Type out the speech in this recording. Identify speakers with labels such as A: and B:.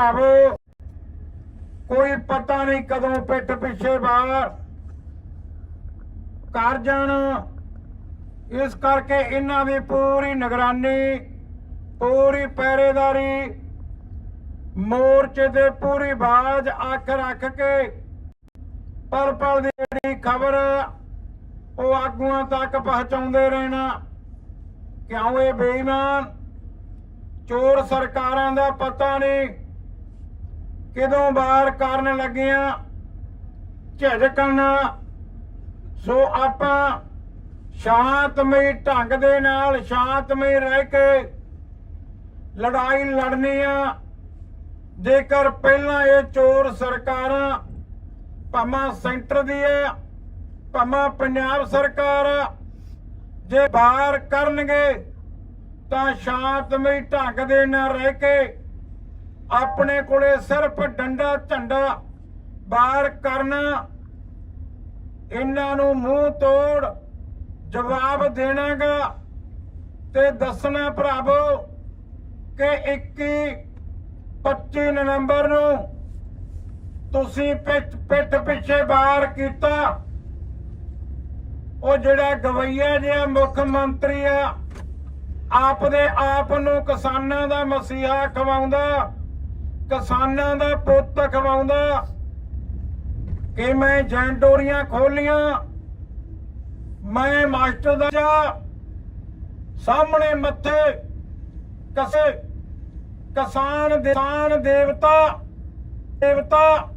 A: ਭਰਾਵੋ ਕੋਈ ਪਤਾ ਨਹੀਂ ਕਦੋਂ ਪਿੱਠ ਪਿੱਛੇ ਬਾਹਰ ਕਰ ਜਾਣ। ਇਸ ਕਰਕੇ ਇਹਨਾਂ ਦੀ ਪੂਰੀ ਨਿਗਰਾਨੀ, ਪੂਰੀ ਪਹਿਰੇਦਾਰੀ, ਮੋਰਚੇ ਤੇ ਪੂਰੀ ਬਾਜ਼ ਅੱਖ ਰੱਖ ਕੇ ਪਲ ਪਲ ਦੀ ਜਿਹੜੀ ਖਬਰ ਉਹ ਆਗੂਆਂ ਤੱਕ ਪਹੁੰਚਾਉਂਦੇ ਰਹਿਣਾ। ਕਿਉਂ ਇਹ ਬੇਈਮਾਨ? ਚੋਰ ਸਰਕਾਰਾਂ ਦਾ ਪਤਾ ਨਹੀਂ। ਕਿਦੋਂ ਬਾਰ ਕਰਨ ਲੱਗਿਆ? ਝਿਜਕਣ। ਸੋ ਆਪਾਂ ਸ਼ਾਂਤਮਈ ਢੰਗ ਦੇ ਨਾਲ ਸ਼ਾਂਤਮਈ ਰਹਿ ਕੇ ਲੜਾਈ ਲੜਨੀ ਆ। ਜੇਕਰ ਪਹਿਲਾਂ ਇਹ ਚੋਰ ਸਰਕਾਰਾਂ ਭਾਵੇਂ ਸੈਂਟਰ ਦੀ ਹੈ ਭਾਵੇਂ ਪੰਜਾਬ ਸਰਕਾਰ ਆ, ਜੇ ਬਾਹਰ ਕਰਨਗੇ ਤਾਂ ਸ਼ਾਂਤਮਈ ਢੰਗ ਦੇ ਨਾਲ ਰਹਿ ਕੇ ਆਪਣੇ ਕੋਲੇ ਸਿਰਫ ਡੰਡਾ ਝੰਡਾ ਬਾਹਰ ਕਰਨਾ। ਇਹਨਾਂ ਨੂੰ ਮੂੰਹ ਤੋੜ ਜਵਾਬ ਦੇਣਾਗਾ ਤੇ ਦੱਸਣਾ ਭਰਾਵੋ ਕਿ 21 25 ਨਵੰਬਰ ਨੂੰ ਤੁਸੀਂ ਪਿੱਠ ਪਿੱਠ ਪਿੱਛੇ ਬਾਹਰ ਕੀਤਾ। ਉਹ ਜਿਹੜਾ ਗਵਈਆ ਜਿਹਾ ਮੁੱਖ ਮੰਤਰੀ ਆ, ਆਪਦੇ ਆਪ ਨੂੰ ਕਿਸਾਨਾਂ ਦਾ ਮਸੀਹਾ ਖਵਾਉਂਦਾ। ਕਿਸਾਨਾਂ ਦਾ ਪੁੱਤ ਖਵਾਉਂਦਾ। ਕਿ ਮੈਂ ਜੈਂਡੋਰੀਆਂ ਖੋਲੀਆਂ। ਮੈਂ ਮਾਸਟਰ ਦਾ ਸਾਹਮਣੇ ਮੱਥੇ ਕਸੇ। ਕਿਸਾਨ ਦੇਵਤਾ। ਦੇਵਤਾ।